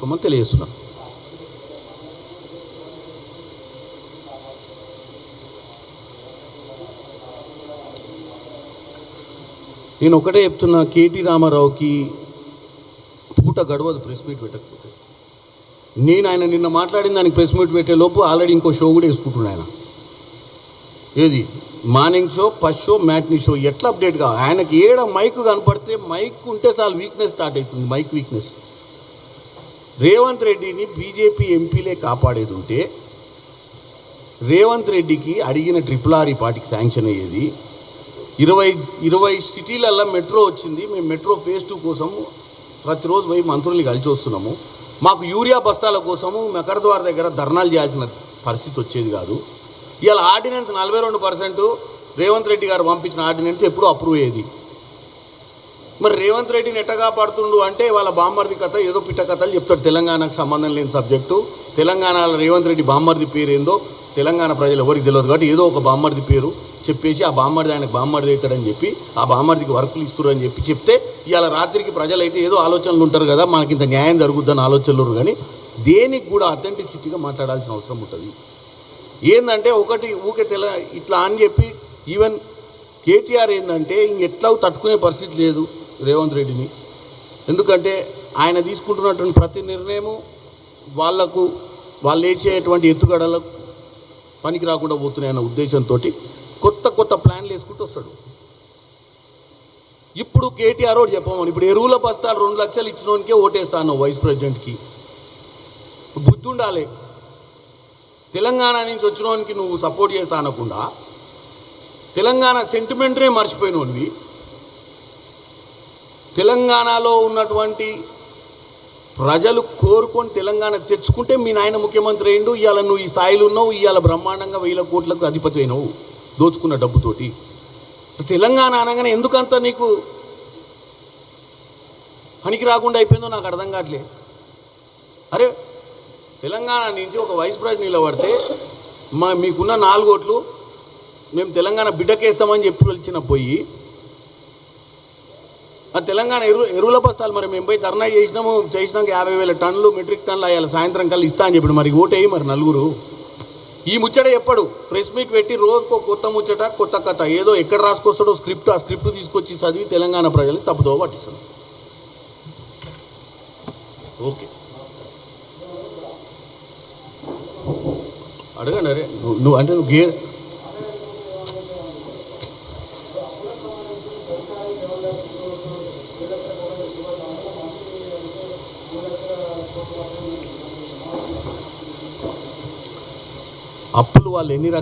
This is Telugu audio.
చేసుకోమని తెలియజేస్తున్నాను నేను ఒకటే చెప్తున్నా కేటీ రామారావుకి పూట గడవదు ప్రెస్ మీట్ పెట్టకపోతే. నేను ఆయన నిన్న మాట్లాడిన దానికి ప్రెస్ మీట్ పెట్టే లోపు ఆల్రెడీ ఇంకో షో కూడా వేసుకుంటున్నా ఆయన. ఏది? Morning show first show matinee show. ఎట్లా అప్డేట్ కావాలి ఆయనకి ఏడ మైక్ కనపడితే మైక్ ఉంటే చాలు వీక్నెస్ స్టార్ట్ అవుతుంది మైక్ వీక్నెస్. రేవంత్ రెడ్డిని బీజేపీ ఎంపీలే కాపాడేది ఉంటే రేవంత్ రెడ్డికి అడిగిన ట్రిపుల్ ఆర్ ఈ పార్టీకి శాంక్షన్ అయ్యేది. ఇరవై ఇరవై సిటీలల్లో మెట్రో వచ్చింది. మేము మెట్రో ఫేజ్ టూ కోసం ప్రతిరోజు పోయి మంత్రుల్ని కలిసి వస్తున్నాము. మాకు యూరియా బస్తాల కోసము మెకరద్వార్ దగ్గర ధర్నాలు చేయాల్సిన పరిస్థితి వచ్చేది కాదు. ఇవాళ ఆర్డినెన్స్ నలభై రెండు పర్సెంట్ రేవంత్ రెడ్డి గారు పంపించిన ఆర్డినెన్స్ ఎప్పుడూ అప్రూవ్ అయ్యేది. మరి రేవంత్ రెడ్డిని ఎట్ట కాపాడుతుండు అంటే వాళ్ళ బామ్మర్ది కథ ఏదో పిట్ట కథలు చెప్తాడు తెలంగాణకు సంబంధం లేని సబ్జెక్టు. తెలంగాణలో రేవంత్ రెడ్డి బామ్మర్ది పేరు ఏందో తెలంగాణ ప్రజలు ఎవరికి తెలియదు కాబట్టి ఏదో ఒక బామ్మర్ది పేరు చెప్పేసి ఆ బామ్మర్ది ఆయనకు బామ్మర్ది అవుతాడని చెప్పి ఆ బామ్మర్దికి వర్కులు ఇస్తున్నారు అని చెప్పి చెప్తే ఇవాళ రాత్రికి ప్రజలైతే ఏదో ఆలోచనలు ఉంటారు కదా మనకి ఇంత న్యాయం జరుగుద్దని ఆలోచనలు కానీ దేనికి కూడా అథెంటిసిటీగా మాట్లాడాల్సిన అవసరం ఉంటుంది. ఏంటంటే ఒకటి ఊకే తెల ఇట్లా అని చెప్పి ఈవెన్ కేటీఆర్ ఏంటంటే ఇంకెట్లా తట్టుకునే పరిస్థితి లేదు. రేవంత్ రెడ్డిని. ఎందుకంటే ఆయన తీసుకుంటున్నటువంటి ప్రతి నిర్ణయము వాళ్ళకు వాళ్ళు వేసేటువంటి ఎత్తుగడలకు పనికి రాకుండా పోతున్నాయన్న ఉద్దేశంతో కొత్త కొత్త ప్లాన్లు వేసుకుంటూ వస్తాడు. ఇప్పుడు కేటీఆర్ ఒకటి చెప్పమని ఇప్పుడు ఎరువుల బస్తాలు రెండు లక్షలు ఇచ్చినోనికే ఓటేస్తాను వైస్ ప్రెసిడెంట్కి. బుద్ధి ఉండాలి. తెలంగాణ నుంచి వచ్చినోనికి నువ్వు సపోర్ట్ చేస్తా అనకుండా తెలంగాణ సెంటిమెంట్నే మర్చిపోయినోనివి. తెలంగాణలో ఉన్నటువంటి ప్రజలు కోరుకొని తెలంగాణ తెచ్చుకుంటే మీ నాయన ముఖ్యమంత్రి అయిండు ఇవాళ నువ్వు ఈ స్థాయిలో ఉన్నావు ఇవాళ బ్రహ్మాండంగా వేల కోట్లకు అధిపతి అయినావు దోచుకున్న డబ్బుతోటి. తెలంగాణ అనగానే ఎందుకంత నీకు పనికి రాకుండా అయిపోయిందో నాకు అర్థం కావట్లే అరే తెలంగాణ నుంచి ఒక వైస్ ప్రెసిడెంట్ నిలబడితే మా మీకున్న నాలుగు ఓట్లు మేము తెలంగాణ బిడ్డకేస్తామని చెప్పి వచ్చిన పోయి ఆ తెలంగాణ ఎరువు ఎరువుల బస్తాలు మరి మేము పోయి ధర్నా చేసినాము చేసినాక యాభై వేల టన్నులు మెట్రిక్ టన్నులు అయ్యాలి సాయంత్రం కల్లా ఇస్తా అని చెప్పి మరి ఓటేయి మరి నలుగురు. ఈ ముచ్చట ఎప్పుడు ప్రెస్ మీట్ పెట్టి రోజుకో కొత్త ముచ్చట కొత్త కథ. ఏదో ఎక్కడ రాసుకొస్తాడో స్క్రిప్ట్ ఆ స్క్రిప్ట్ తీసుకొచ్చి చదివి తెలంగాణ ప్రజలు తప్పుదో పట్టిస్తుంది ఓకే. అడగండి అరే. నువ్వు నువ్వు అంటే నువ్వు గేర్ అప్పులు వాళ్ళు ఎన్ని రకాలు